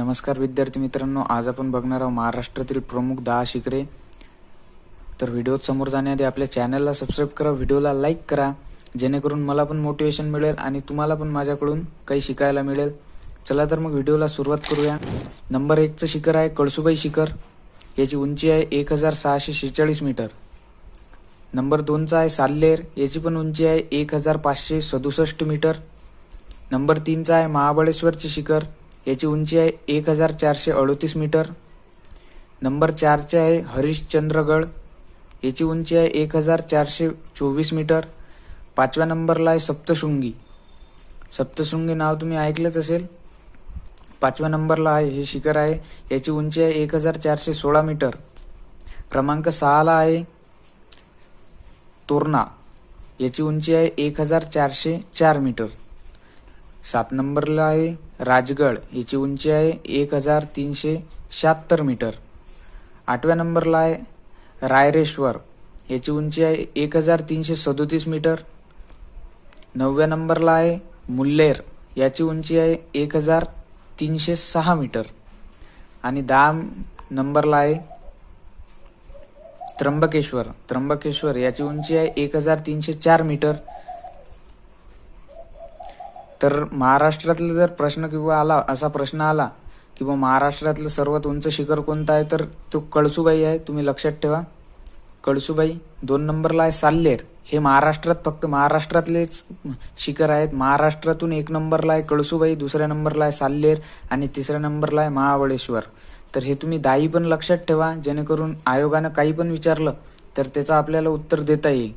नमस्कार विद्यार्थी मित्रांनो आज आपण बघणार आहोत महाराष्ट्रातील प्रमुख दहा शिखरे. तर व्हिडिओ समोर जाण्याआधी आपल्या चॅनलला सबस्क्राईब करा व्हिडिओला लाईक करा जेणेकरून मला पण मोटिवेशन मिळेल आणि तुम्हाला पण माझ्याकडून काही शिकायला मिळेल. चला तर मग व्हिडिओला सुरुवात करूया. नंबर एकचं शिखर आहे कळसुबाई शिखर. याची उंची आहे एक हजार सहाशे शेहेचाळीस मीटर. नंबर दोनचा आहे साल्लेर. याची पण उंची आहे एक हजार पाचशे सदुसष्ट मीटर. नंबर तीनचा आहे महाबळेश्वरचे शिखर. याची उंची आहे एक हजार चारशे अडोतीस मीटर. नंबर चारचे आहे हरिश्चंद्रगड याची उंची आहे एक हजार चारशे चोवीस मीटर. पाचव्या नंबरला आहे सप्तशृंगी. सप्तशृंगी नाव तुम्ही ऐकलंच असेल. पाचव्या नंबरला आहे हे शिखर आहे. याची उंची आहे एक हजार चारशे सोळा मीटर. क्रमांक सहाला आहे तोरणा. याची उंची आहे एक हजार चारशे चार मीटर. सात नंबरला आहे राजगड. याची उंची आहे एक हजार तीनशे शहात्तर मीटर. आठव्या नंबरला आहे रायरेश्वर. याची उंची आहे एक हजार तीनशे सदोतीस मीटर. नवव्या नंबरला आहे मुल्लेर. याची उंची आहे एक हजार तीनशे सहा मीटर. आणि दहा नंबरला आहे त्र्यंबकेश्वर. त्र्यंबकेश्वर. याची उंची आहे एक हजार तीनशे चार मीटर. तर महाराष्ट्रातला जर प्रश्न किंवा आला असा प्रश्न आला किंवा महाराष्ट्रातलं सर्वात उंच शिखर कोणतं आहे तर तो कळसुबाई आहे. तुम्ही लक्षात ठेवा. कळसुबाई दोन नंबरला आहे साल्लेर. हे महाराष्ट्रात फक्त महाराष्ट्रातलेच शिखर आहेत. महाराष्ट्रातून एक नंबरला आहे कळसुबाई दुसऱ्या नंबरला आहे साल्लेर आणि तिसऱ्या नंबरला आहे महाबळेश्वर. तर हे तुम्ही दाई पण लक्षात ठेवा जेणेकरून आयोगानं काही पण विचारलं तर त्याचं आपल्याला उत्तर देता येईल.